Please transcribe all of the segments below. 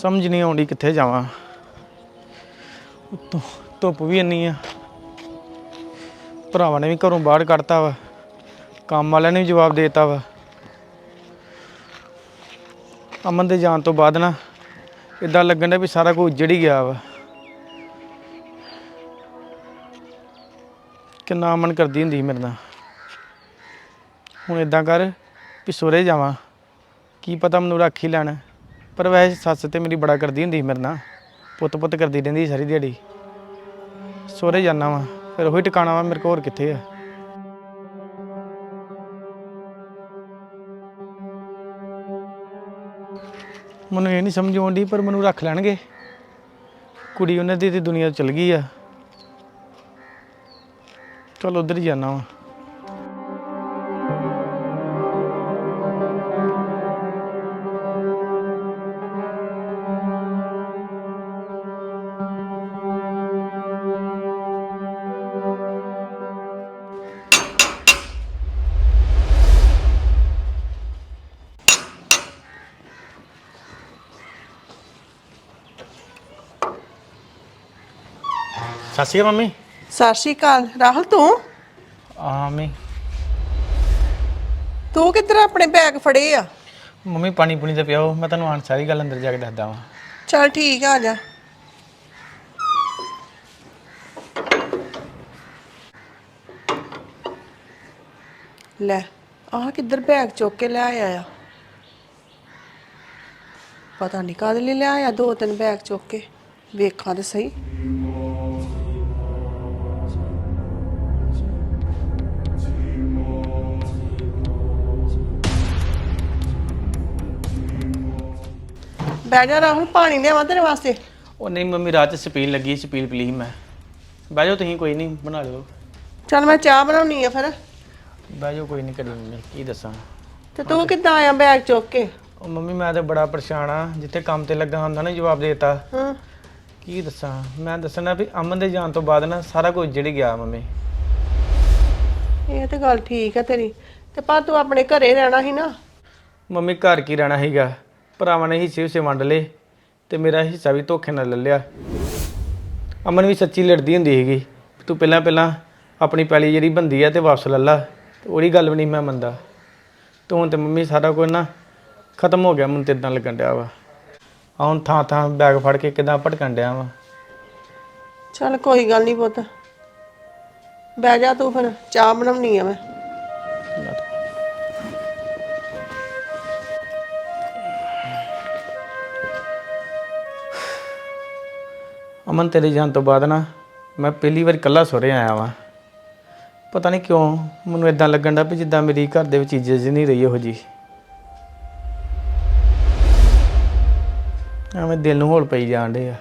ਸਮਝ ਨਹੀਂ ਆਉਂਦੀ ਕਿੱਥੇ ਜਾਵਾਂ। ਉੱਤੋਂ ਧੁੱਪ ਵੀ ਇੰਨੀ ਆ। ਭਰਾਵਾਂ ਨੇ ਵੀ ਘਰੋਂ ਬਾਹਰ ਕੱਢਤਾ ਵਾ। ਕੰਮ ਵਾਲਿਆਂ ਨੇ ਵੀ ਜਵਾਬ ਦੇਤਾ ਵਾ। ਅਮਨ ਦੇ ਜਾਣ ਤੋਂ ਬਾਅਦ ਨਾ ਇਦਾਂ ਲੱਗਣ ਡਿਆ ਵੀ ਸਾਰਾ ਕੁਝ ਉੱਜੜ ਹੀ ਗਿਆ ਵਾ। ਕਿੰਨਾ ਅਮਨ ਕਰਦੀ ਹੁੰਦੀ ਮੇਰੇ ਨਾਲ। ਹੁਣ ਇਦਾਂ ਕਰ ਵੀ ਸੋਰੇ ਜਾਵਾਂ। ਕੀ ਪਤਾ ਮੈਨੂੰ ਰੱਖ ਹੀ ਲੈਣ। ਪਰ ਵੈਸੇ ਸੱਸ ਤੇ ਮੇਰੀ ਬੜਾ ਕਰਦੀ ਹੁੰਦੀ ਸੀ ਮੇਰੇ ਨਾਲ। ਪੁੱਤ ਪੁੱਤ ਕਰਦੀ ਰਹਿੰਦੀ ਸੀ ਸਾਰੀ ਦਿਹਾੜੀ। ਸੋਰੇ ਜਾਣਾ ਵਾ, ਫਿਰ ਉਹੀ ਟਿਕਾਣਾ ਵਾ, ਮੇਰੇ ਕੋਲ ਹੋਰ ਕਿੱਥੇ ਆ? ਮੈਨੂੰ ਇਹ ਨਹੀਂ ਸਮਝ ਆਉਂਦੀ, ਪਰ ਮੈਨੂੰ ਰੱਖ ਲੈਣਗੇ। ਕੁੜੀ ਉਹਨਾਂ ਦੀ ਤੇ ਦੁਨੀਆ ਚਲ ਗਈ ਆ। ਚਲ ਉਧਰ ਹੀ ਜਾਣਾ ਵਾ। ਸਤਿ ਸ਼੍ਰੀ ਅਕਾਲ ਮੰਮੀ। ਸਤਿ ਸ਼੍ਰੀ ਅਕਾਲ। ਰਾਹੁਲ ਤੂੰ? ਆ ਮੰਮੀ। ਤੂੰ ਕਿੱਧਰ ਆਪਣੇ ਬੈਗ ਫੜੇ ਆ। ਮੰਮੀ ਪਾਣੀ ਪੂਣੀ ਤੇ ਪਿਆਓ। ਮੈਂ ਤੁਹਾਨੂੰ ਆਣ ਸਾਰੀ ਗੱਲ ਅੰਦਰ ਜਾ ਕੇ ਦੱਸਦਾ ਵਾਂ। ਚਲ ਠੀਕ ਆ ਆ ਜਾ। ਲੈ ਆਹ ਕਿੱਧਰ ਬੈਗ ਚੁੱਕ ਕੇ ਲੈ ਆਇਆ ਆ? ਪਤਾ ਨਹੀਂ ਕਾਹਦੇ ਲਈ ਲਿਆ ਆ ਦੋ ਤਿੰਨ ਬੈਗ ਚੁੱਕ ਕੇ। ਵੇਖਾਂ ਤੇ ਸਹੀ। ਬਹਿ ਜਾ ਰਾਹੁਲ ਪਾਣੀ ਲਿਆਵਾਂ ਤੇਰੇ ਵਾਸਤੇ। ਉਹ ਨਹੀਂ ਮੰਮੀ ਰਾਤ ਸਪੀਲ ਲੱਗੀ ਸਪੀਲ ਪੀ ਲਈ ਮੈਂ। ਬਹਿ ਜਾਓ ਤੁਸੀਂ ਕੋਈ ਨਹੀਂ ਬਣਾ ਲਿਓ। ਚੱਲ ਮੈਂ ਚਾਹ ਬਣਾਉਣੀ ਆ ਫਿਰ। ਬਹਿ ਜਾਓ ਕੋਈ ਨਹੀਂ ਕਰੀ ਮੰਮੀ ਕੀ ਦੱਸਾਂ। ਤੇ ਤੂੰ ਕਿੱਦਾਂ ਆਇਆ ਬੈਗ ਚੁੱਕ ਕੇ? ਉਹ ਮੰਮੀ ਮੈਂ ਤਾਂ ਬੜਾ ਪਰੇਸ਼ਾਨ ਆ ਜਿੱਥੇ ਕੰਮ ਤੇ ਲੱਗਾ ਹੁੰਦਾ ਨਾ ਜਵਾਬ ਦੇ ਦਿੱਤਾ। ਹਾਂ। ਕੀ ਦੱਸਾਂ ਮੈਂ ਦੱਸਣਾ ਵੀ ਅਮਨ ਦੇ ਜਾਣ ਤੋਂ ਬਾਅਦ ਨਾ ਸਾਰਾ ਕੁਝ ਜਿਹੜੀ ਗਿਆ ਮੰਮੀ। ਇਹ ਤੇ ਗੱਲ ਠੀਕ ਹੈ ਤੇਰੀ ਤੇ ਪਰ ਤੂੰ ਆਪਣੇ ਘਰੇ ਰਹਿਣਾ ਸੀ ਨਾ। ਮੰਮੀ ਘਰ ਕੀ ਰਹਿਣਾ ਸੀਗਾ? ਭਰਾਵਾਂ ਨੇ ਹਿੱਸੇ ਹਿੱਸੇ ਵੰਡ ਲਏ ਤੇ ਮੇਰਾ ਹਿੱਸਾ ਵੀ ਧੋਖੇ ਨਾਲ ਲੈ ਲਿਆ। ਅਮਨ ਵੀ ਸੱਚੀ ਲੜਦੀ ਹੁੰਦੀ ਸੀਗੀ ਤੂੰ ਪਹਿਲਾਂ ਪਹਿਲਾਂ ਆਪਣੀ ਪੈਲੀ ਜਿਹੜੀ ਬੰਦੀ ਆ ਤੇ ਵਾਪਸ ਲੈ ਲਾ, ਤੇ ਉਹਦੀ ਗੱਲ ਵੀ ਨਹੀਂ ਮੈਂ ਮੰਨਦਾ। ਤੂੰ ਹੁਣ ਤੇ ਮੰਮੀ ਸਾਰਾ ਕੁਝ ਨਾ ਖਤਮ ਹੋ ਗਿਆ, ਮੈਨੂੰ ਤੇ ਇਦਾਂ ਲੱਗਣ ਡਿਆ ਵਾ। ਆਹ ਹੁਣ ਥਾਂ ਥਾਂ ਬੈਗ ਫੜ ਕੇ ਕਿਦਾਂ ਭਟਕਣ ਡਿਆ ਵਾ। ਚੱਲ ਕੋਈ ਗੱਲ ਨਹੀਂ ਪੁੱਤ। ਬਹਿ ਜਾ ਤੂੰ ਫਿਰ, ਚਾਹ ਬਣਾਉਣੀ ਆ ਮੈਂ। ਅਮਨ ਤੇਰੇ ਜਾਣ ਤੋਂ ਬਾਅਦ ਨਾ ਮੈਂ ਪਹਿਲੀ ਵਾਰ ਇਕੱਲਾ ਸੋਰੇ ਆਇਆ ਵਾਂ। ਪਤਾ ਨਹੀਂ ਕਿਉਂ ਮੈਨੂੰ ਇਦਾਂ ਲੱਗਣ ਦਾ ਵੀ ਜਿੱਦਾਂ ਮੇਰੀ ਘਰ ਦੇ ਵਿੱਚ ਇੱਜ਼ਤ ਜਿਹੀ ਨਹੀਂ ਰਹੀ ਉਹ ਜੀ ਐਵੇਂ ਦਿਲ ਨੂੰ ਹੋਲ ਪਈ ਜਾਣ ਡੇ ਆ।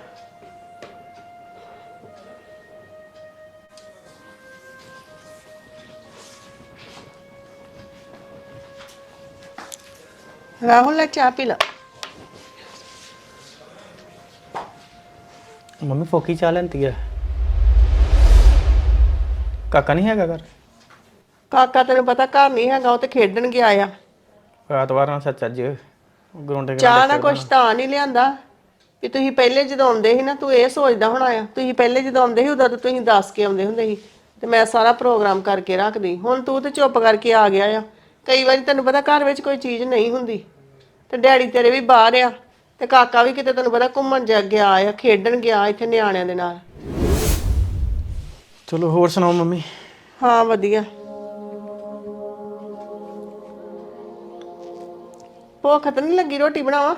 ਰਾਹੁਲ, ਲੈ ਚਾਹ ਪੀ ਲਾ। ਮੰਮੀ ਫੋਕੀ ਚਾਹ ਲੈਂਦੀ ਆ। ਕਾਕਾ ਨਹੀਂ ਹੈਗਾ ਘਰ? ਕਾਕਾ ਤੈਨੂੰ ਪਤਾ ਘਰ ਨਹੀਂ ਹੈਗਾ ਉਹ ਤੇ ਖੇਡਣ ਗਿਆ ਆ। ਰਾਤਵਾਰ ਨਾਲ ਸੱਚ ਅੱਜ ਗਰਾਉਂਡੇ ਚਾਹ ਨਾ ਕੁਛ ਤਾਂ ਨਹੀਂ ਲਿਆਂਦਾ। ਵੀ ਤੁਸੀਂ ਪਹਿਲੇ ਜਦੋਂ ਆਉਂਦੇ ਸੀ ਨਾ ਤੂੰ ਇਹ ਸੋਚਦਾ ਹੋਣਾ ਆ ਤੁਸੀਂ ਪਹਿਲੇ ਜਦੋਂ ਆਉਂਦੇ ਸੀ ਉਦੋਂ ਤਾਂ ਤੁਸੀਂ ਦੱਸ ਕੇ ਆਉਂਦੇ ਹੁੰਦੇ ਸੀ। ਤੇ ਮੈਂ ਸਾਰਾ ਪ੍ਰੋਗਰਾਮ ਕਰਕੇ ਰੱਖਦੀ। ਹੁਣ ਤੂੰ ਤੇ ਚੁੱਪ ਕਰਕੇ ਆ ਗਿਆ ਆ। ਕਈ ਵਾਰੀ ਤੈਨੂੰ ਪਤਾ ਘਰ ਵਿੱਚ ਕੋਈ ਚੀਜ਼ ਨਹੀਂ ਹੁੰਦੀ। ਤੇ ਡੈਡੀ ਤੇਰੇ ਵੀ ਬਾਹਰ ਆ। ਤੇ ਕਾਕਾ ਵੀ ਕਿਤੇ ਤੈਨੂੰ ਪਤਾ ਘੁੰਮਣ ਜਾ ਗਿਆ ਆ ਖੇਡਣ ਗਿਆ ਇੱਥੇ ਨਿਆਣਿਆਂ ਦੇ ਨਾਲ। ਚਲੋ ਹੋਰ ਸੁਣਾਓ ਮੰਮੀ? ਹਾਂ ਵਧੀਆ। ਭੁੱਖ ਤਾਂ ਨਹੀਂ ਲੱਗੀ ਰੋਟੀ ਬਣਾਵਾਂ?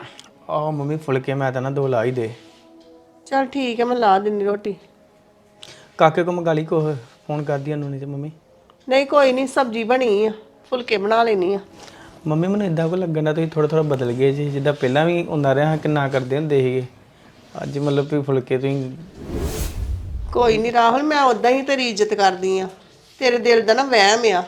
ਆਹ ਮੰਮੀ ਫੁਲਕੇ ਮੈਂ ਤਾਂ ਨਾ ਦੋ ਲਾ ਹੀ ਦੇ। ਚਲ ਠੀਕ ਹੈ ਮੈਂ ਲਾ ਦਿੰਦੀ ਰੋਟੀ। ਕਾਕੇ ਕੋ ਮੰਗਾ ਲਈ ਕੋ ਫੋਨ ਕਰਦੀ ਉਹਨੂੰ ਨਹੀਂ ਤੇ ਮੰਮੀ। ਨਹੀਂ ਕੋਈ ਨਹੀਂ ਸਬਜ਼ੀ ਬਣੀ ਆ ਫੁਲਕੇ ਬਣਾ ਲੈਣੀ ਆ। ਮੰਮੀ, ਮੈਨੂੰ ਇਦਾਂ ਕੋ ਲੱਗਣ ਦਾ ਤੁਸੀਂ ਥੋੜਾ ਥੋੜਾ ਬਦਲ ਗਏ ਜੀ। ਜਿੱਦਾਂ ਪਹਿਲਾਂ ਵੀ ਹੁੰਦਾ ਰਿਹਾ ਕਿੰਨਾ ਕਰਦੇ ਹੁੰਦੇ ਸੀਗੇ। ਅੱਜ ਮਤਲਬ ਵੀ ਫੁਲਕੇ ਤੁਸੀਂ ਕੋਈ ਨਹੀਂ ਰਾਹੁਲ, ਮੈਂ ਉਦਾਂ ਹੀ ਤੇਰੀ ਇੱਜ਼ਤ ਕਰਦੀ ਆ। ਤੇਰੇ ਦਿਲ ਦਾ ਨਾ ਵਹਿਮ ਆ।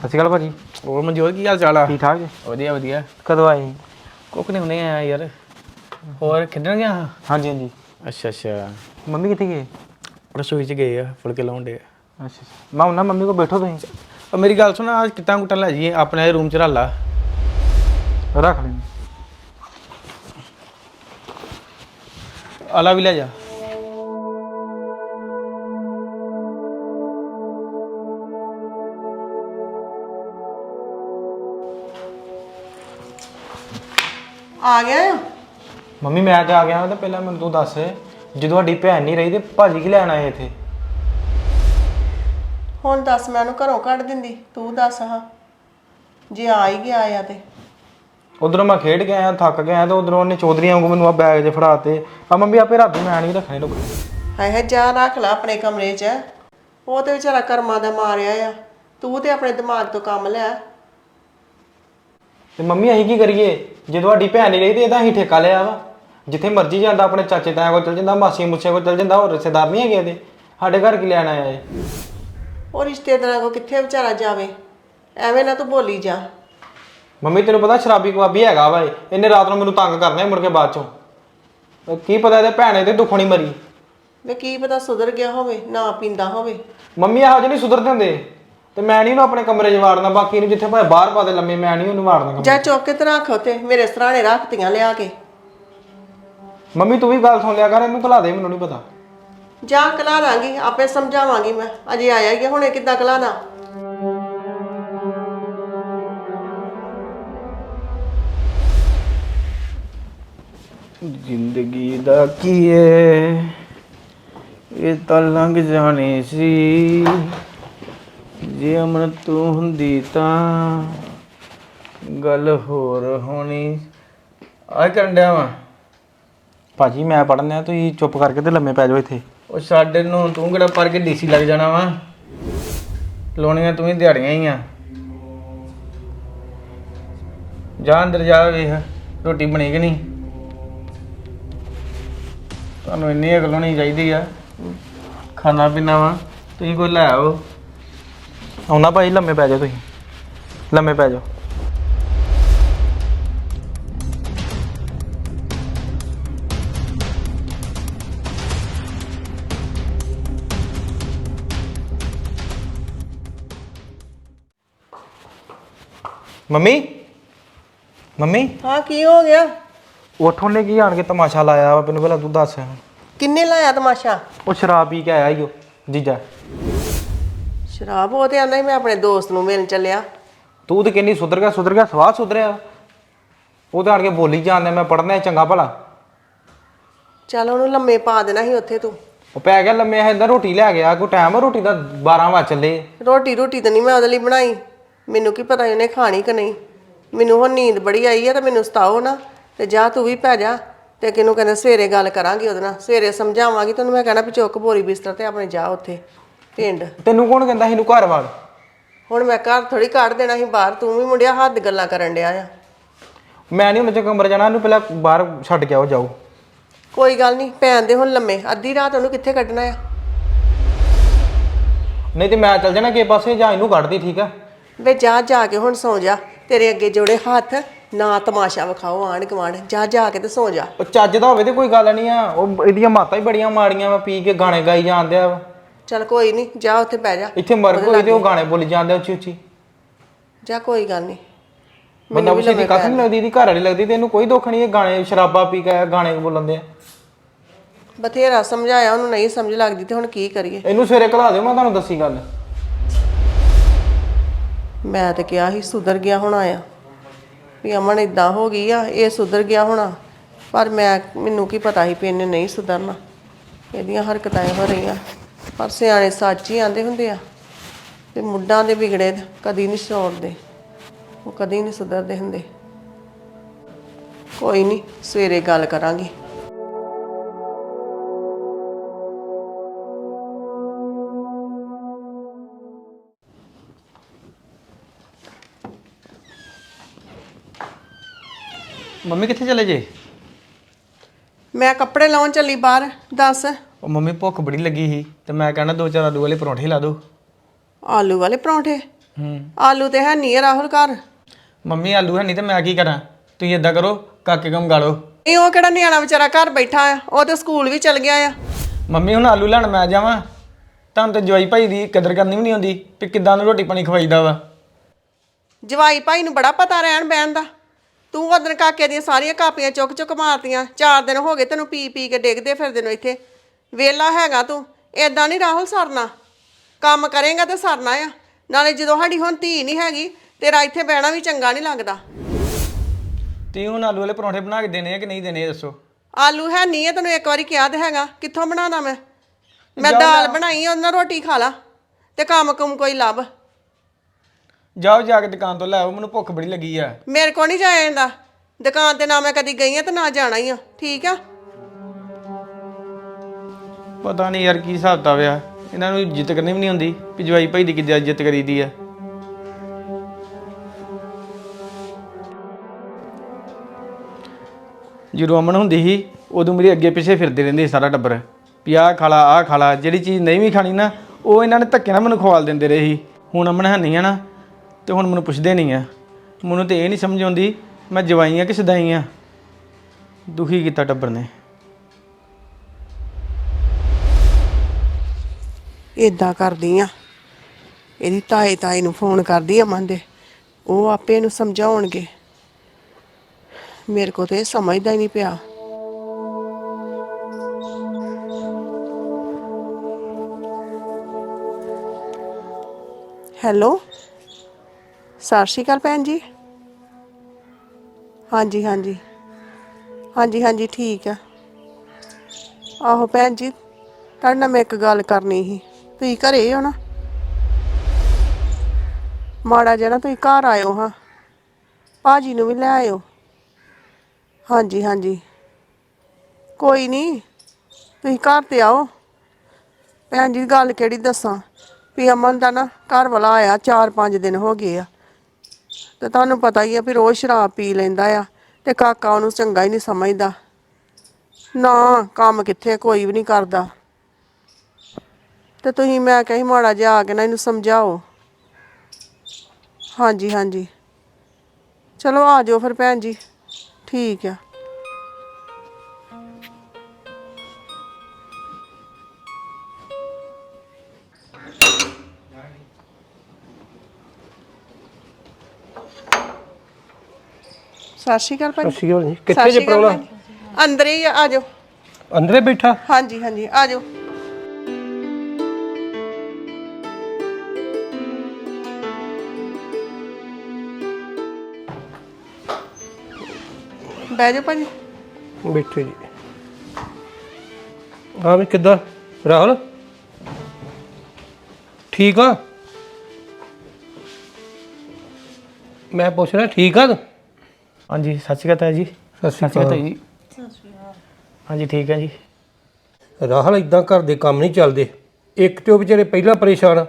ਸਤਿ ਸ਼੍ਰੀ ਅਕਾਲ ਭਾਜੀ। ਹੋਰ ਮਨਜੋਤ ਕੀ ਹਾਲ ਚਾਲ ਆ? ਠੀਕ ਠਾਕ ਜੀ। ਵਧੀਆ ਵਧੀਆ। ਕਦੋਂ ਆਏ? ਸੀ? ਕੁੱਕ ਨਹੀਂ ਹੁਣੇ ਆਇਆ ਯਾਰ। ਹੋਰ ਖੇਡਣ ਗਿਆ ਹਾਂਜੀ ਹਾਂਜੀ। ਅੱਛਾ ਅੱਛਾ। ਮੰਮੀ ਕਿੱਥੇ ਗਏ? ਰਸੋਈ 'ਚ ਗਏ ਆ ਫੁਲਕੇ ਲਾਉਣ ਦੇ ਅੱਛਾ ਅੱਛਾ। ਮੈਂ ਉਹਨਾਂ ਮੰਮੀ ਕੋ ਬੈਠੋ ਤੁਸੀਂ। ਆ ਮੇਰੀ ਗੱਲ ਸੁਣ ਅੱਜ ਕਿੱਦਾਂ ਕੁੱਟਣ ਲੈ ਜਾਈਏ ਆਪਣੇ ਰੂਮ 'ਚ ਰੱਲਾ ਰੱਖ ਲੈਣੀ ਆਲਾ ਵੀ ਲੈ ਜਾ। ਆ ਗਿਆ ਆ? ਮੰਮੀ ਮੈਂ ਤੇ ਆ ਗਿਆ ਤਾਂ ਪਹਿਲਾਂ ਮੈਨੂੰ ਤੂੰ ਦੱਸ ਜਦੋਂ ਤੁਹਾਡੀ ਭੈਣ ਨਹੀਂ ਰਹੀ ਤੇ ਭਾਜੀ ਕੀ ਲੈਣ ਆਏ ਇੱਥੇ? ਹੁਣ ਦੱਸ ਮੈਂ ਉਹਨੂੰ ਘਰੋਂ ਕੱਢ ਦਿੰਦੀ ਤੂੰ ਦੱਸ ਹਾਂ। ਜੇ ਆ ਹੀ ਗਿਆ ਆ ਤੇ। ਉਧਰੋਂ ਮੈਂ ਖੇਡ ਕੇ ਆਇਆ ਥੱਕ ਗਿਆ ਤੇ ਉਧਰੋਂ ਉਹਨੇ ਚੌਧਰੀਆਂ ਵਾਂਗੂ ਮੈਨੂੰ ਆ ਬੈਗ 'ਚ ਫੜਾਤੇ ਆ ਮੰਮੀ ਆਪੇ ਰਾਤੀ ਮੈਂ ਨਹੀਂ ਰੱਖਣੇ ਲੋਕ ਹਾਏ ਹਾਏ ਜਾ ਰੱਖ ਲੈ ਆਪਣੇ ਕਮਰੇ 'ਚ। ਉਹ ਤੇ ਵਿਚਾਰਾ ਕਰਮਾਂ ਦਾ ਮਾਰਿਆ ਆ। ਤੂੰ ਤੇ ਆਪਣੇ ਦਿਮਾਗ ਤੋਂ ਕੰਮ ਲੈ। ਤੇ ਮੰਮੀ ਅਸੀਂ ਕੀ ਕਰੀਏ? ਜਦੋਂ ਤੁਹਾਡੀ ਭੈਣ ਨਹੀਂ ਰਹੀ ਤੇ ਇਹਦਾ ਅਸੀਂ ਠੇਕਾ ਲਿਆ ਵਾ। ਜਿੱਥੇ ਮਰਜ਼ੀ ਜਾਂਦਾ ਆਪਣੇ ਚਾਚੇ ਤਾਇਆ ਕੋਲ ਚਲ ਜਾਂਦਾ ਮਾਸੀ ਮੁੱਛੇ ਕੋਲ ਚਲ ਜਾਂਦਾ ਹੋਰ ਰਿਸ਼ਤੇਦਾਰ ਨਹੀਂ ਹੈਗੇ ਇਹਦੇ। ਸਾਡੇ ਘਰ ਕੀ ਲੈਣ ਆਇਆ ਇਹ? ਉਹ ਰਿਸ਼ਤੇਦਾਰਾਂ ਕੋ ਕਿੱਥੇ ਵਿਚਾਰਾ ਜਾਵੇ? ਐਵੇਂ ਨਾ ਤੂੰ ਬੋਲੀ ਜਾ। ਮੰਮੀ ਤੈਨੂੰ ਪਤਾ ਸ਼ਰਾਬੀ ਕਬਾਬੀ ਹੈਗਾ ਵਾ ਇਹ। ਇਹਨੇ ਰਾਤ ਨੂੰ ਮੈਨੂੰ ਤੰਗ ਕਰਨਾ ਹੈ ਮੁੜ ਕੇ ਬਾਅਦ ਚੋਂ। ਕੀ ਪਤਾ ਇਹਦੇ ਭੈਣੇ ਤੇ ਦੁੱਖੋਂ ਨਹੀਂ ਮਰੀ। ਵੇ ਕੀ ਪਤਾ ਸੁਧਰ ਗਿਆ ਹੋਵੇ ਨਾ ਪੀਂਦਾ ਹੋਵੇ। ਮੰਮੀ ਇਹੋ ਜਿਹੇ ਨਹੀਂ ਸੁਧਰਦੇ ਹੁੰਦੇ। ਤੇ ਮੈਂ ਨਹੀਂ ਉਹਨੂੰ ਆਪਣੇ ਕਮਰੇ 'ਚ ਵਾੜਨਾ ਬਾਕੀ ਨੂੰ ਜਿੱਥੇ ਭਾਵੇਂ ਬਾਹਰ ਪਾ ਦੇ ਲੰਮੇ ਮੈਂ ਨਹੀਂ ਉਹਨੂੰ ਵਾੜਨਾ ਕਮਰੇ। ਜਾ ਚੁੱਕ ਕੇ ਤੇ ਰੱਖ ਉੱਤੇ ਮੇਰੇ ਸਰਾਣੇ ਰੱਖਤੀਆਂ ਲਿਆ ਕੇ। ਮੰਮੀ ਤੂੰ ਵੀ ਗੱਲ ਸੁਣ ਲਿਆ ਕਰ ਇਹਨੂੰ ਘਲਾ ਦੇ ਮੈਨੂੰ ਨਹੀਂ ਪਤਾ। ਜਾ ਕਲਾ ਦਾਂਗੀ ਆਪੇ ਸਮਝਾਵਾਂਗੀ ਮੈਂ ਅਜੇ ਆਇਆ ਹੀ ਆ, ਹੁਣੇ ਕਿੱਦਾਂ ਕਲਾ ਦਾਂ ਜ਼ਿੰਦਗੀ ਦਾ ਕੀ ਏ? ਇਹ ਤਾਂ ਲੰਘ ਜਾਣੀ ਸੀ। ਜੇ ਅਮਨ ਤੂੰ ਹੁੰਦੀ ਤਾਂ ਗੱਲ ਹੋਰ ਹੋਣੀ। ਆ ਕੰਡਿਆ ਵਾ? ਭਾਜੀ ਮੈਂ ਪੜਨ ਆ ਤੁਸੀਂ ਚੁੱਪ ਕਰਕੇ ਤੇ ਲੰਮੇ ਪੈ ਜਾਓ ਇੱਥੇ। ਉਹ ਸਾਡੇ ਨੂੰ ਤੂੰ ਕਿਹੜਾ ਪਰ ਕੇ ਡੀਸੀ ਲੱਗ ਜਾਣਾ ਵਾ? ਲੋਣੀਆਂ ਤੂੰ ਹੀ ਦਿਹਾੜੀਆਂ ਹੀ ਆ। ਜਾ ਅੰਦਰ ਜਾ ਵੇਖ ਰੋਟੀ ਬਣੀ ਕਿ ਨਹੀਂ? ਤੁਹਾਨੂੰ ਇੰਨੀ ਅਕਲ ਹੋਣੀ ਚਾਹੀਦੀ ਆ। ਖਾਣਾ ਪੀਣਾ ਵਾ ਤੁਸੀਂ ਕੋਈ ਲੈ ਆਓ। ਆਉਣਾ ਭਾਜੀ ਲੰਮੇ ਪੈ ਜਾਓ ਤੁਸੀਂ। ਲੰਮੇ ਪੈ ਜਾਓ। ਮੰਮੀ? ਮੰਮੀ? ਹਾਂ ਕੀ ਹੋ ਗਿਆ? ਉਠ ਉਹਨੇ ਕੀ ਆਣ ਕੇ ਤਮਾਸ਼ਾ ਲਾਇਆ ਵਾ? ਮੈਨੂੰ ਪਹਿਲਾਂ ਤੂੰ ਦੱਸ। ਕਿੰਨੇ ਲਾਇਆ ਤਮਾਸ਼ਾ? ਉਹ ਸ਼ਰਾਬ ਪੀ ਕੇ ਆਇਆ ਈ ਉਹ ਜੀਜਾ। ਸ਼ਰਾਬ ਉਹ ਤੇ ਆਂਦਾ ਸੀ ਮੈਂ ਆਪਣੇ ਦੋਸਤ ਨੂੰ ਮਿਲਣ ਚੱਲਿਆ। ਤੂੰ ਤੇ ਕਿੰਨੀ ਸੁਧਰ ਗਿਆ ਸੁਧਰ ਗਿਆ ਸਵਾਹ ਸੁਧਰਿਆ। ਉਹ ਤਾਂ ਆਣ ਕੇ ਬੋਲੀ ਜਾਂਦੇ ਮੈਂ ਪੜਨਾ ਚੰਗਾ ਭਲਾ। ਚੱਲ ਉਹਨੂੰ ਲੰਮੇ ਪਾ ਦੇਣਾ ਸੀ ਉੱਥੇ ਤੂੰ। ਉਹ ਪੈ ਗਿਆ ਲੰਮੇ ਇੰਦਾ ਰੋਟੀ ਲੈ ਗਿਆ ਕੋਈ ਟਾਈਮ ਆ ਰੋਟੀ ਦਾ 12 ਵਜੇ ਚੱਲੇ। ਰੋਟੀ ਰੋਟੀ ਤਾਂ ਨਹੀਂ ਮੈਂ ਉਹਦੇ ਲਈ ਬਣਾਈ। ਮੈਨੂੰ ਕੀ ਪਤਾ ਉਹਨੇ ਖਾਣੀ ਕਿ ਨਹੀਂ। ਮੈਨੂੰ ਹੁਣ ਨੀਂਦ ਬੜੀ ਆਈ ਹੈ ਤਾਂ ਮੈਨੂੰ ਸਤਾਓ ਨਾ ਤੇ ਜਾ ਤੂੰ ਵੀ ਪੈ ਜਾ। ਤੇ ਕਿਨੂੰ ਕਹਿੰਦਾ ਸਵੇਰੇ ਗੱਲ ਕਰਾਂਗੀ ਉਹਦੇ ਨਾਲ ਸਵੇਰੇ ਸਮਝਾਵਾਂਗੀ ਤੈਨੂੰ ਮੈਂ ਕਹਿਣਾ ਵੀ ਚੁੱਕ ਬੋਰੀ ਬਿਸਤਰ ਤੇ ਆਪਣੇ ਜਾ ਉੱਥੇ। ਪਿੰਡ। ਤੈਨੂੰ ਕੌਣ ਕਹਿੰਦਾ ਸੀ ਇਹਨੂੰ ਘਰ ਵਾੜ ਹੁਣ ਮੈਂ ਘਰ ਥੋੜੀ ਕੱਢ ਦੇਣਾ ਸੀ ਬਾਹਰ ਤੂੰ ਵੀ ਮੁੰਡਿਆ ਹੱਦ ਗੱਲਾਂ ਕਰਨ ਡਿਆ ਆ। ਮੈਂ ਨਹੀਂ ਉਹਨਾਂ ਚ ਕਮਰੇ ਜਾਣਾ ਇਹਨੂੰ ਪਹਿਲਾਂ ਬਾਹਰ ਛੱਡ ਕੇ ਆਓ ਜਾਓ। ਕੋਈ ਗੱਲ ਨਹੀਂ ਭੈਣ ਦੇ ਹੁਣ ਲੰਮੇ ਅੱਧੀ ਰਾਤ ਉਹਨੂੰ ਕਿੱਥੇ ਕੱਢਣਾ ਆ? ਨਹੀਂ ਤੇ ਮੈਂ ਚੱਲ ਜਾਣਾ ਕਿਸੇ ਪਾਸੇ ਜਾਂ ਇਹਨੂੰ ਕੱਢਦੀ ਠੀਕ ਆ? ਵੇ ਜਾ ਜਾ ਕੇ ਹੁਣ ਸੌ ਜਾ ਤੇਰੇ ਅੱਗੇ ਜੋੜੇ ਹੱਥ ਨਾ ਤਮਾਸ਼ਾ ਵਿਖਾਓ ਆਂਢ ਗੁਆਂਢ ਜਾ ਜਾ ਕੇ ਤੇ ਸੌ ਜਾ। ਉਹ ਚੱਜ ਦਾ ਹੋਵੇ ਤੇ ਕੋਈ ਗੱਲ ਨਹੀਂ ਆ ਉਹ ਇਹਦੀਆਂ ਮਾਤਾ ਹੀ ਬੜੀਆਂ ਮਾੜੀਆਂ ਵਾ ਪੀ ਕੇ ਗਾਣੇ ਗਾਈ ਜਾਂਦੇ ਆ। ਚੱਲ ਕੋਈ ਨਹੀਂ ਜਾ ਉੱਥੇ ਬਹਿ ਜਾ। ਇੱਥੇ ਮਰਗ ਹੋਈ ਤੇ ਉਹ ਗਾਣੇ ਬੋਲੀ ਜਾਂਦੇ ਉੱਚੀ ਉੱਚੀ। ਜਾ ਕੋਈ ਗੱਲ ਨਹੀਂ ਬੰਦਾ ਵੀ ਦੀ ਕੱਖ ਨਹੀਂ ਲੱਗਦੀ ਘਰ ਵਾਲੀ ਲੱਗਦੀ ਤੇ ਇਹਨੂੰ ਕੋਈ ਦੁੱਖ ਨਹੀਂ ਇਹ ਗਾਣੇ ਸ਼ਰਾਬਾ ਪੀ ਕੇ ਗਾਣੇ ਬੋਲਣਦੇ ਆ। ਬਥੇਰਾ ਸਮਝਾਇਆ ਉਹਨੂੰ ਨਹੀਂ ਸਮਝ ਲੱਗਦੀ ਤੇ ਹੁਣ ਕੀ ਕਰੀਏ? ਇਹਨੂੰ ਸਵੇਰੇ ਘਲਾ ਦਿਓ ਮੈਂ ਤੁਹਾਨੂੰ ਦੱਸੀ ਗੱਲ। ਮੈਂ ਤੇ ਕਿਹਾ ਸੀ ਸੁਧਰ ਗਿਆ ਹੋਣਾ ਆ। ਵੀ ਅਮਨ ਇਦਾਂ ਹੋ ਗਈ ਆ ਇਹ ਸੁਧਰ ਗਿਆ ਹੋਣਾ। ਪਰ ਮੈਂ ਮੈਨੂੰ ਕੀ ਪਤਾ ਸੀ ਵੀ ਇਹਨੇ ਨਹੀਂ ਸੁਧਰਨਾ। ਇਹਦੀਆਂ ਹਰਕਤਾਂ ਹੋ ਰਹੀਆਂ। ਪਰ ਸਿਆਣੇ ਸੱਚ ਹੀ ਆਂਦੇ ਹੁੰਦੇ ਆ ਤੇ ਮੁੱਢਾਂ ਦੇ ਵਿਗੜੇ ਕਦੀ ਨਹੀਂ ਸੁਧਰਦੇ ਉਹ ਕਦੀ ਨਹੀਂ ਸੁਧਰਦੇ ਹੁੰਦੇ। ਕੋਈ ਨਹੀਂ ਸਵੇਰੇ ਗੱਲ ਕਰਾਂਗੀ। ਮੰਮੀ ਕਿੱਥੇ ਚਲੇ ਜੇ? ਮੈਂ ਕੱਪੜੇ ਲਾਉਣ ਚੱਲੀ ਬਾਹਰ ਦੱਸ। ਉਹ ਮੰਮੀ ਭੁੱਖ ਬੜੀ ਲੱਗੀ ਸੀ ਤੇ ਮੈਂ ਕਹਿੰਦਾ ਦੋ ਚਾਰ ਆਲੂ ਵਾਲੇ ਪਰੌਂਠੇ ਲਾ ਦੋ ਆਲੂ ਵਾਲੇ ਪਰੌਂਠੇ? ਹੂੰ। ਆਲੂ ਤੇ ਹੈ ਨਹੀਂ ਆ ਰਾਹੁਲ ਘਰ? ਮੰਮੀ ਆਲੂ ਹੈ ਨਹੀਂ ਤੇ ਮੈਂ ਕੀ ਕਰਾਂ? ਤੁਸੀਂ ਇਦਾਂ ਕਰੋ ਕਾਕੇ ਕੰਮ ਗਾਲੋ। ਇਹ ਉਹ ਕਿਹੜਾ ਨਿਆਣਾ ਵਿਚਾਰਾ ਘਰ ਬੈਠਾ ਆ? ਉਹ ਤੇ ਸਕੂਲ ਵੀ ਚਲ ਗਿਆ ਆ। ਮੰਮੀ ਹੁਣ ਆਲੂ ਲੈਣ ਮੈਂ ਜਾਵਾਂ। ਤੁਹਾਨੂੰ ਤੇ ਜਵਾਈ ਭਾਈ ਦੀ ਕਦਰ ਕਰਨੀ ਵੀ ਨਹੀਂ ਆਉਂਦੀ ਕਿ ਕਿੱਦਾਂ ਨੂੰ ਰੋਟੀ ਪਾਣੀ ਖਵਾਈਦਾ ਵਾ। ਜਵਾਈ ਭਾਈ ਨੂੰ ਬੜਾ ਪਤਾ ਰਹਿਣ ਬਹਿਣ ਦਾ। ਤੂੰ ਉਹਦਨ ਕਾਕੇ ਦੀਆਂ ਸਾਰੀਆਂ ਕਾਪੀਆਂ ਚੁੱਕ ਚੁੱਕ ਮਾਰਤੀਆਂ। ਚਾਰ ਦਿਨ ਹੋ ਗਏ ਤੈਨੂੰ ਪੀ ਪੀ ਕੇ ਡਿੱਗਦੇ ਫਿਰਦੇ ਨੂੰ ਇੱਥੇ। ਵੇਲਾ ਹੈਗਾ ਤੂੰ ਏਦਾਂ ਨਹੀਂ ਰਾਹੁਲ ਸਰਨਾ। ਕੰਮ ਕਰੇਗਾ ਤੇ ਸਰਨਾ ਆ ਨਾਲੇ ਜਦੋਂ ਸਾਡੀ ਹੁਣ ਧੀ ਨਹੀਂ ਹੈਗੀ ਤੇਰਾ ਇੱਥੇ ਬਹਿਣਾ ਵੀ ਚੰਗਾ ਨਹੀਂ ਲੱਗਦਾ। ਤੇ ਹੁਣ ਆਲੂ ਵਾਲੇ ਪਰੌਂਠੇ ਬਣਾ ਕੇ ਦੇਣੇ ਆ ਕਿ ਨਹੀਂ ਦੇਣੇ ਇਹ ਦੱਸੋ? ਆਲੂ ਹੈ ਨਹੀਂ ਹੈ ਤੈਨੂੰ ਇੱਕ ਵਾਰੀ ਕਿਹਾ ਤੇ ਹੈਗਾ ਕਿੱਥੋਂ ਬਣਾਉਣਾ ਮੈਂ? ਮੈਂ ਦਾਲ ਬਣਾਈ ਆ, ਉਹਦੇ ਨਾਲ ਰੋਟੀ ਖਾ ਲਾ ਤੇ ਕੰਮ ਕੁਮ ਕੋਈ ਲੱਭ। ਜਾਓ ਜਾ ਕੇ ਦੁਕਾਨ ਤੋਂ ਲੈ ਆਓ ਮੈਨੂੰ ਭੁੱਖ ਬੜੀ ਲੱਗੀ ਆ। ਮੇਰੇ ਕੋ ਨਹੀਂ ਜਾਇਆ ਜਾਂਦਾ ਦੁਕਾਨ ਤੇ ਨਾ ਮੈਂ ਕਦੀ ਗਈ ਆ ਤੇ ਨਾ ਜਾਣਾ ਹੀ ਆ ਠੀਕ ਆ? ਪਤਾ ਨਹੀਂ ਯਾਰ ਕੀ ਹਿਸਾਬ ਕਿਤਾਬ ਆ। ਇਹਨਾਂ ਨੂੰ ਇੱਜ਼ਤ ਕਰਨੀ ਵੀ ਨਹੀਂ ਹੁੰਦੀ ਵੀ ਜਵਾਈ ਭਾਈ ਦੀ ਕਿੱਦਾਂ ਇੱਜ਼ਤ ਕਰੀਦੀ ਆ। ਜਦੋਂ ਅਮਨ ਹੁੰਦੀ ਸੀ, ਉਦੋਂ ਮੇਰੇ ਅੱਗੇ ਪਿੱਛੇ ਫਿਰਦੇ ਰਹਿੰਦੇ ਸੀ ਸਾਰਾ ਟੱਬਰ। ਵੀ ਆਹ ਖਾਲਾ ਆਹ ਖਾਲਾ ਜਿਹੜੀ ਚੀਜ਼ ਨਹੀਂ ਵੀ ਖਾਣੀ ਨਾ, ਉਹ ਇਹਨਾਂ ਨੇ ਧੱਕੇ ਨਾਲ ਮੈਨੂੰ ਖਵਾਲ ਦਿੰਦੇ ਰਹੇ ਸੀ। ਹੁਣ ਅਮਨ ਹੈ ਨਹੀਂ ਆ ਨਾ, ਤੇ ਹੁਣ ਮੈਨੂੰ ਪੁੱਛਦੇ ਨਹੀਂ ਆ। ਮੈਨੂੰ ਤੇ ਇਹ ਨਹੀਂ ਸਮਝ ਆਉਂਦੀ, ਮੈਂ ਜਵਾਈ ਆ ਕਿ ਸਦਾਈ ਆ। ਦੁਖੀ ਕੀਤਾ ਟੱਬਰ ਨੇ। ਇਦਾਂ ਕਰਦੀ ਆ। ਇਹਦੀ ਤਾਏ ਤਾਏ ਨੂੰ ਫੋਨ ਕਰਦੀ ਆ ਮੰਦੇ ਉਹ ਆਪੇ ਇਹਨੂੰ ਸਮਝਾਉਣਗੇ। ਮੇਰੇ ਕੋ ਤੇ ਇਹ ਸਮਝਦਾ ਹੀ ਨਹੀਂ ਪਿਆ। ਹੈਲੋ? ਸਤਿ ਸ਼੍ਰੀ ਅਕਾਲ ਭੈਣ ਜੀ। ਹਾਂਜੀ ਹਾਂਜੀ। ਹਾਂਜੀ ਹਾਂਜੀ, ਠੀਕ ਆ। ਆਹੋ ਭੈਣ ਜੀ, ਤੁਹਾਡੇ ਨਾਲ ਮੈਂ ਇੱਕ ਗੱਲ ਕਰਨੀ ਸੀ। ਤੁਸੀਂ ਘਰੇ ਹੋ ਨਾ? ਮਾੜਾ ਜਿਹਾ ਨਾ ਤੁਸੀਂ ਘਰ ਆਇਓ ਹਾਂ। ਭਾਜੀ ਨੂੰ ਵੀ ਲੈ ਆਇਓ। ਹਾਂਜੀ ਹਾਂਜੀ। ਕੋਈ ਨਹੀਂ ਤੁਸੀਂ ਘਰ ਤੇ ਆਓ। ਭੈਣ ਜੀ, ਗੱਲ ਕਿਹੜੀ ਦੱਸਾਂ? ਵੀ ਅਮਨ ਦਾ ਨਾ ਘਰ ਵਾਲਾ ਆਇਆ 4-5 ਦਿਨ ਹੋ ਗਏ ਆ। ਤੇ ਤੁਹਾਨੂੰ ਪਤਾ ਹੀ ਆ ਵੀ ਰੋਜ਼ ਸ਼ਰਾਬ ਪੀ ਲੈਂਦਾ ਆ ਤੇ ਕਾਕਾ ਉਹਨੂੰ ਚੰਗਾ ਹੀ ਨਹੀਂ ਸਮਝਦਾ। ਨਾ, ਕੰਮ ਕਿੱਥੇ ਕੋਈ ਵੀ ਨਹੀਂ ਕਰਦਾ। ਤੇ ਤੁਸੀਂ ਮੈਂ ਕਹੀ ਮਾੜਾ ਜਿਹਾ ਆ ਕੇ ਨਾ ਇਹਨੂੰ ਸਮਝਾਓ। ਹਾਂਜੀ ਹਾਂਜੀ। ਚਲੋ ਆ ਜਾਓ ਫਿਰ ਭੈਣ ਜੀ। ਠੀਕ ਆ। ਸਤਿ ਸ਼੍ਰੀ ਅਕਾਲ ਭਾਜੀ। ਸਤਿ ਸ਼੍ਰੀ ਅਕਾਲ ਜੀ। ਸਤਿ ਕਿੱਥੇ ਜੇ ਸ਼੍ਰੀ ਅਕਾਲ ਪ੍ਰਾਹੁਣਾ ਭਾਜੀ। ਅੰਦਰ ਹੀ ਆ ਆ ਜਾਓ। ਅੰਦਰੇ ਬੈਠਾ? ਹਾਂਜੀ ਹਾਂਜੀ। ਆ ਜਾਓ। ਬਹਿ ਜਾਓ ਭਾਜੀ। ਬੈਠੇ ਜੀ। ਹਾਂ ਵੀ ਕਿੱਦਾਂ? ਰਾਹੁਲ? ਠੀਕ ਆ? ਮੈਂ ਪੁੱਛ ਰਿਹਾ ਠੀਕ ਆ ਤੂੰ? ਹਾਂਜੀ ਸਤਿ ਸ਼੍ਰੀ ਅਕਾਲ ਤਾਇਆ ਜੀ। ਸਤਿ ਸ਼੍ਰੀ ਅਕਾਲ ਜੀ। ਹਾਂਜੀ ਠੀਕ ਹੈ ਜੀ। ਰਾਹੁਲ ਇਦਾਂ ਘਰ ਦੇ ਕੰਮ ਨਹੀਂ ਚੱਲਦੇ। ਇੱਕ ਤੇ ਉਹ ਵਿਚਾਰੇ ਪਹਿਲਾਂ ਪਰੇਸ਼ਾਨ ਆ।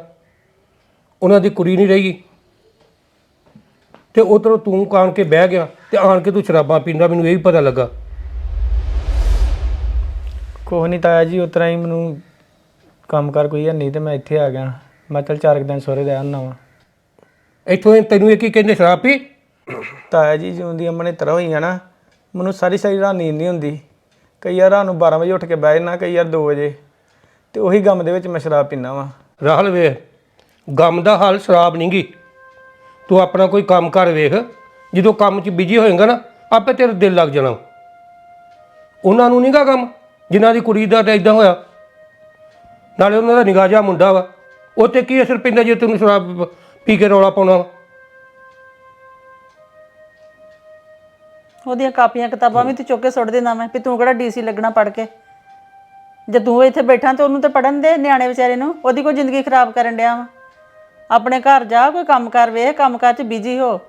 ਉਹਨਾਂ ਦੀ ਕੁੜੀ ਨਹੀਂ ਰਹੀ। ਤੇ ਉਧਰੋਂ ਤੂੰ ਕਾਣ ਕੇ ਬਹਿ ਗਿਆ ਤੇ ਆਣ ਕੇ ਤੂੰ ਸ਼ਰਾਬਾਂ ਪੀਂਦਾ ਮੈਨੂੰ ਇਹ ਵੀ ਪਤਾ ਲੱਗਾ। ਕੋਹ ਨਹੀਂ ਤਾਇਆ ਜੀ ਉਤਰਾ ਹੀ ਮੈਨੂੰ ਕੰਮ ਕਰ ਕੋਈ ਹੈ ਨਹੀਂ ਤੇ ਮੈਂ ਇੱਥੇ ਆ ਗਿਆ। ਮੈਂ ਚਲ ਚਾਰ ਕੁ ਦਿਨ ਸੋਰੇ ਰਹਿ ਆਉਣਾ ਵਾ। ਇੱਥੋਂ ਇਹ ਤੈਨੂੰ ਇਹ ਕੀ ਕਹਿੰਦੇ ਸ਼ਰਾਬ ਪੀ? ਤਾਇਆ ਜੀ ਜਿਉਂ ਦੀ ਅਮਨੇ ਤਰ੍ਹਾਂ ਹੋਈ ਆ ਨਾ ਮੈਨੂੰ ਸਾਰੀ ਸਾਰੀ ਰਾਤ ਨੀਂਦ ਨਹੀਂ ਹੁੰਦੀ। ਕਈ ਵਾਰ ਰਾਤ ਨੂੰ 12 ਵਜੇ ਉੱਠ ਕੇ ਬਹਿ ਜਾਣਾ ਕਈ ਵਾਰ 2 ਵਜੇ। ਤੇ ਉਹੀ ਗਮ ਦੇ ਵਿੱਚ ਮੈਂ ਸ਼ਰਾਬ ਪੀਂਦਾ ਵਾਂ। ਰਾਹੁਲ ਵੇ ਗਮ ਦਾ ਹਾਲ ਸ਼ਰਾਬ ਨਹੀਂ ਗੀ। ਤੂੰ ਆਪਣਾ ਕੋਈ ਕੰਮ ਕਰ ਵੇਖ। ਜਦੋਂ ਕੰਮ 'ਚ ਬਿਜ਼ੀ ਹੋਏਗਾ ਨਾ, ਆਪੇ ਤੇਰਾ ਦਿਲ ਲੱਗ ਜਾਣਾ। ਉਹਨਾਂ ਨੂੰ ਨਹੀਂਗਾ ਕੰਮ, ਜਿਨ੍ਹਾਂ ਦੀ ਕੁੜੀ ਦਾ ਤਾਂ ਇਦਾਂ ਹੋਇਆ। ਨਾਲੇ ਉਹਨਾਂ ਦਾ ਨਿਗਾਹ ਜਿਹਾ ਮੁੰਡਾ ਵਾ। ਉਹ ਤੇ ਕੀ ਅਸਰ ਪੈਂਦਾ ਜੇ ਤੈਨੂੰ ਸ਼ਰਾਬ ਪੀ ਕੇ ਰੌਲਾ ਪਾਉਣਾ ਵਾ? ਉਹਦੀਆਂ ਕਾਪੀਆਂ ਕਿਤਾਬਾਂ ਵੀ ਤੂੰ ਚੁੱਕ ਕੇ ਸੁੱਟ ਦੇਣਾ ਮੈਂ ਵੀ ਤੂੰ ਕਿਹੜਾ ਡੀਸੀ ਲੱਗਣਾ ਪੜ ਕੇ। ਜੇ ਤੂੰ ਇੱਥੇ ਬੈਠਾ ਤੇ ਉਹਨੂੰ ਤੇ ਪੜਨ ਦੇ ਨਿਆਣੇ ਵਿਚਾਰੇ ਨੂੰ, ਉਹਦੀ ਕੋਈ ਜ਼ਿੰਦਗੀ ਖਰਾਬ ਕਰਨ ਡਿਆ ਵਾ। ਆਪਣੇ ਘਰ ਜਾ ਕੋਈ ਕੰਮ ਕਰ ਵੇਖ ਕੰਮ ਕਾਰ 'ਚ ਬਿਜ਼ੀ ਹੋ।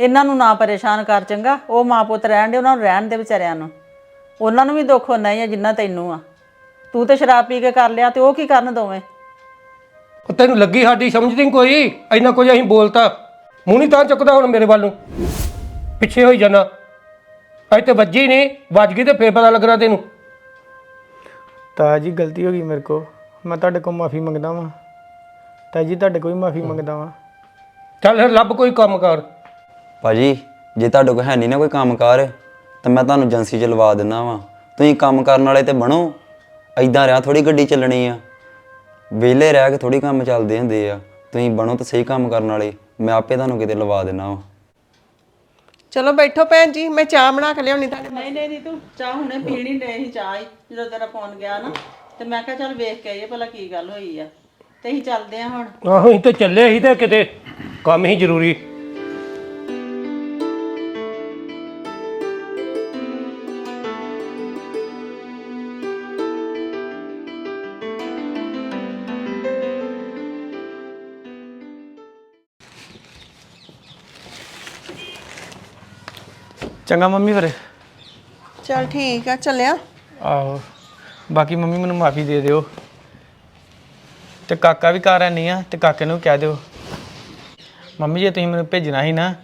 ਇਹਨਾਂ ਨੂੰ ਨਾ ਪਰੇਸ਼ਾਨ ਕਰ ਚੰਗਾ। ਉਹ ਮਾਂ ਪੁੱਤ ਰਹਿਣ ਦੇ ਉਹਨਾਂ ਨੂੰ ਰਹਿਣ ਦੇ ਵਿਚਾਰਿਆਂ ਨੂੰ। ਉਹਨਾਂ ਨੂੰ ਵੀ ਦੁੱਖ ਹੁੰਦਾ ਹੀ ਆ ਜਿੰਨਾ ਤੈਨੂੰ ਆ। ਤੂੰ ਤੇ ਸ਼ਰਾਬ ਪੀ ਕੇ ਕਰ ਲਿਆ ਤੇ ਉਹ ਕੀ ਕਰਨ ਦੋਵੇਂ? ਉਹ ਤੈਨੂੰ ਲੱਗੀ ਸਾਡੀ ਸਮਝਦੀ ਨੀ ਕੋਈ? ਇੰਨਾ ਕੁਝ ਅਸੀਂ ਬੋਲਤਾ। ਮੂੰਹ ਨਹੀਂ ਤਾਂ ਚੁੱਕਦਾ ਹੁਣ ਮੇਰੇ ਵੱਲ ਨੂੰ। ਪਿੱਛੇ ਹੋਈ ਜਾਣਾ ਅੱਜ ਤੇ ਵੱਜੀ ਨਹੀਂ ਵੱਜ ਗਈ ਤੇ ਫੇਰ ਪਤਾ ਲੱਗਣਾ ਤੈਨੂੰ। ਤਾਇਆ ਜੀ ਗਲਤੀ ਹੋ ਗਈ ਮੇਰੇ ਕੋ ਮੈਂ ਤੁਹਾਡੇ ਕੋਲ ਮਾਫੀ ਮੰਗਦਾ ਵਾਂ। ਤਾਈ ਜੀ ਤੁਹਾਡੇ ਕੋਈ ਮਾਫੀ ਮੰਗਦਾ ਵਾਂ। ਚੱਲ ਫਿਰ ਲੱਭ ਕੋਈ ਕੰਮ ਕਰ। ਭਾਜੀ ਜੇ ਤੁਹਾਡੇ ਕੋਲ ਹੈ ਨਹੀਂ ਨਾ ਕੋਈ ਕੰਮਕਾਰ ਤਾਂ ਮੈਂ ਤੁਹਾਨੂੰ ਏਜੰਸੀ 'ਚ ਲਵਾ ਦਿੰਦਾ ਵਾਂ। ਤੁਸੀਂ ਕੰਮ ਕਰਨ ਵਾਲੇ ਤੇ ਬਣੋ ਐਦਾਂ ਰਿਆ ਥੋੜੀ ਗੱਡੀ ਚੱਲਣੀ ਆ। ਵਿਹਲੇ ਰਹਿ ਕੇ ਥੋੜੀ ਕੰਮ ਚੱਲਦੇ ਹੁੰਦੇ ਆ। ਤੁਸੀਂ ਬਣੋ ਤਾਂ ਸਹੀ ਕੰਮ ਕਰਨ ਵਾਲੇ ਮੈਂ ਆਪੇ ਤੁਹਾਨੂੰ ਕਿਤੇ ਲਵਾ ਦਿੰਦਾ ਵਾਂ। ਚਲੋ ਬੈਠੋ ਭੈਣ ਜੀ ਮੈਂ ਚਾਹ ਬਣਾ ਕੇ ਲਿਆਉਣੀ ਤੁਹਾਡੇ ਨਹੀਂ ਨਹੀਂ ਨਹੀਂ ਤੂੰ ਚਾਹ ਹੁਣੇ ਪੀਣੀ ਸੀ ਚਾਹ ਹੀ ਜਦੋਂ ਤੇਰਾ ਫੋਨ ਗਿਆ ਨਾ। ਤੇ ਮੈਂ ਕਿਹਾ ਚੱਲ ਵੇਖ ਕੇ ਆਈਏ ਭਲਾ ਕੀ ਗੱਲ ਹੋਈ ਆ। ਤੇ ਅਸੀਂ ਚੱਲਦੇ ਆ ਹੁਣ। ਆਹੋ ਅਸੀਂ ਤੇ ਚੱਲੇ ਸੀ ਤੇ ਕਿਤੇ ਕੰਮ ਹੀ ਜ਼ਰੂਰੀ। ਚੰਗਾ ਮੰਮੀ ਫਿਰ। ਚਲ ਠੀਕ ਆ ਚੱਲਿਆ। ਆਹੋ ਬਾਕੀ ਮੰਮੀ ਮੈਨੂੰ ਮਾਫੀ ਦੇ ਦਿਓ। ਤੇ ਕਾਕਾ ਵੀ ਘਰ ਹੈ ਨਹੀਂ ਆ, ਤੇ ਕਾਕੇ ਨੂੰ ਕਹਿ ਦਿਓ। ਮੰਮੀ ਜੇ, ਤੁਸੀਂ ਮੈਨੂੰ ਭੇਜਣਾ ਸੀ ਨਾ,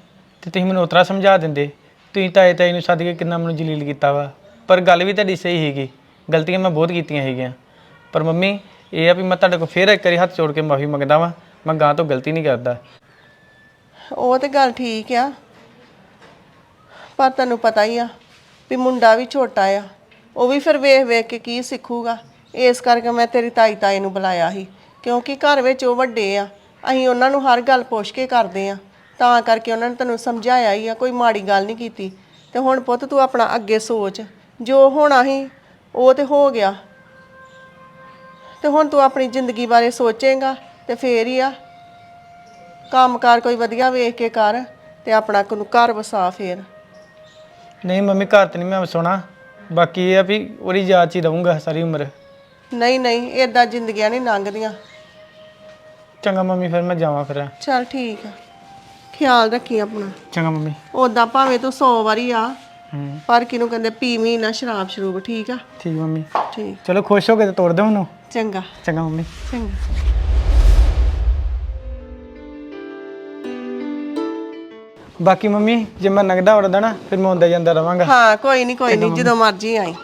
ਤੇ ਤੁਸੀਂ ਮੈਨੂੰ ਉਤਰਾ ਸਮਝਾ ਦਿੰਦੇ। ਤੁਸੀਂ ਤਾਏ ਤਾਈ ਨੂੰ ਸੱਦ ਕੇ ਕਿੰਨਾ ਮੈਨੂੰ ਜਲੀਲ ਕੀਤਾ ਵਾ। ਪਰ ਗੱਲ ਵੀ ਤੁਹਾਡੀ ਸਹੀ ਹੈਗੀ ਗਲਤੀਆਂ ਮੈਂ ਬਹੁਤ ਕੀਤੀਆਂ ਹੈਗੀਆਂ ਪਰ ਮੰਮੀ, ਇਹ ਆ ਵੀ ਮੈਂ ਤੁਹਾਡੇ ਕੋਲ ਫੇਰ ਇੱਕ ਵਾਰੀ ਹੱਥ ਜੋੜ ਕੇ ਮਾਫੀ ਮੰਗਦਾ ਵਾਂ। ਮੈਂ ਗਾਂ ਤੋਂ ਗਲਤੀ ਨਹੀਂ ਕਰਦਾ। ਉਹ ਤੇ ਗੱਲ ਠੀਕ ਆ। ਪਰ ਤੈਨੂੰ ਪਤਾ ਹੀ ਆ ਵੀ ਮੁੰਡਾ ਵੀ ਛੋਟਾ ਆ। ਉਹ ਵੀ ਫਿਰ ਵੇਖ ਵੇਖ ਕੇ ਕੀ ਸਿੱਖੂਗਾ। ਇਸ ਕਰਕੇ ਮੈਂ ਤੇਰੀ ਤਾਈ ਤਾਏ ਨੂੰ ਬੁਲਾਇਆ ਸੀ। ਕਿਉਂਕਿ ਘਰ ਵਿੱਚ ਉਹ ਵੱਡੇ ਆ। ਅਸੀਂ ਉਹਨਾਂ ਨੂੰ ਹਰ ਗੱਲ ਪੁੱਛ ਕੇ ਕਰਦੇ ਆ। ਤਾਂ ਕਰਕੇ ਉਹਨਾਂ ਨੇ ਤੈਨੂੰ ਸਮਝਾਇਆ ਹੀ ਆ ਕੋਈ ਮਾੜੀ ਗੱਲ ਨਹੀਂ ਕੀਤੀ। ਤੇ ਹੁਣ ਪੁੱਤ ਤੂੰ ਆਪਣਾ ਅੱਗੇ ਸੋਚ। ਜੋ ਹੋਣਾ ਸੀ ਉਹ ਤੇ ਹੋ ਗਿਆ। ਤੇ ਹੁਣ ਤੂੰ ਆਪਣੀ ਜ਼ਿੰਦਗੀ ਬਾਰੇ ਸੋਚੇਂਗਾ ਤੇ ਫੇਰ ਹੀ ਆ। ਕੰਮਕਾਰ ਕੋਈ ਵਧੀਆ ਵੇਖ ਕੇ ਕਰ ਤੇ ਆਪਣਾ ਕੋਈ ਘਰ ਵਸਾ ਫੇਰ। ਨਹੀਂ ਮੰਮੀ ਘਰ ਤੇ ਨਹੀਂ ਮੈਂ ਵਸਾਉਣਾ। ਬਾਕੀ ਇਹ ਆ ਵੀ ਉਹਦੀ ਯਾਦ 'ਚ ਹੀ ਰਹੂੰਗਾ ਸਾਰੀ ਉਮਰ। ਨਹੀਂ ਨਹੀਂ ਏਦਾਂ ਜ਼ਿੰਦਗੀਆਂ ਨਹੀਂ ਲੰਘਦੀਆਂ। ਚੰਗਾ ਮੰਮੀ ਫਿਰ ਮੈਂ ਜਾਵਾਂ ਫਿਰ। ਚਲ ਠੀਕ ਆ। ਖਿਆਲ ਰੱਖੀ ਆਪਣਾ। ਚੰਗਾ ਮੰਮੀ। ਉਦਾਂ ਭਾਵੇਂ ਤੂੰ 100 ਵਾਰੀ ਆ ਹੂੰ। ਪਰ ਕਿਨੂੰ ਕਹਿੰਦੇ ਪੀਵੀਂ ਨਾ ਸ਼ਰਾਬ ਸ਼ਰੂਬ ਠੀਕ ਆ? ਠੀਕ ਮੰਮੀ। ਠੀਕ। ਚਲੋ ਖੁਸ਼ ਹੋ ਕੇ ਤੇ ਤੋੜ ਦਿਓ ਮੈਨੂੰ ਚੰਗਾ। ਚੰਗਾ ਮੰਮੀ। ਚੰਗਾ। ਬਾਕੀ ਮੰਮੀ ਜੇ ਮੈਂ ਨਗਦਾ ਉੜਦਾ ਨਾ ਫਿਰ ਮੈਂ ਹੁੰਦਾ ਜਾਂਦਾ ਰਵਾਂਗਾ। ਹਾਂ ਕੋਈ ਨਹੀਂ ਕੋਈ ਨਹੀਂ ਜਦੋਂ ਮਰਜ਼ੀ ਆਈ।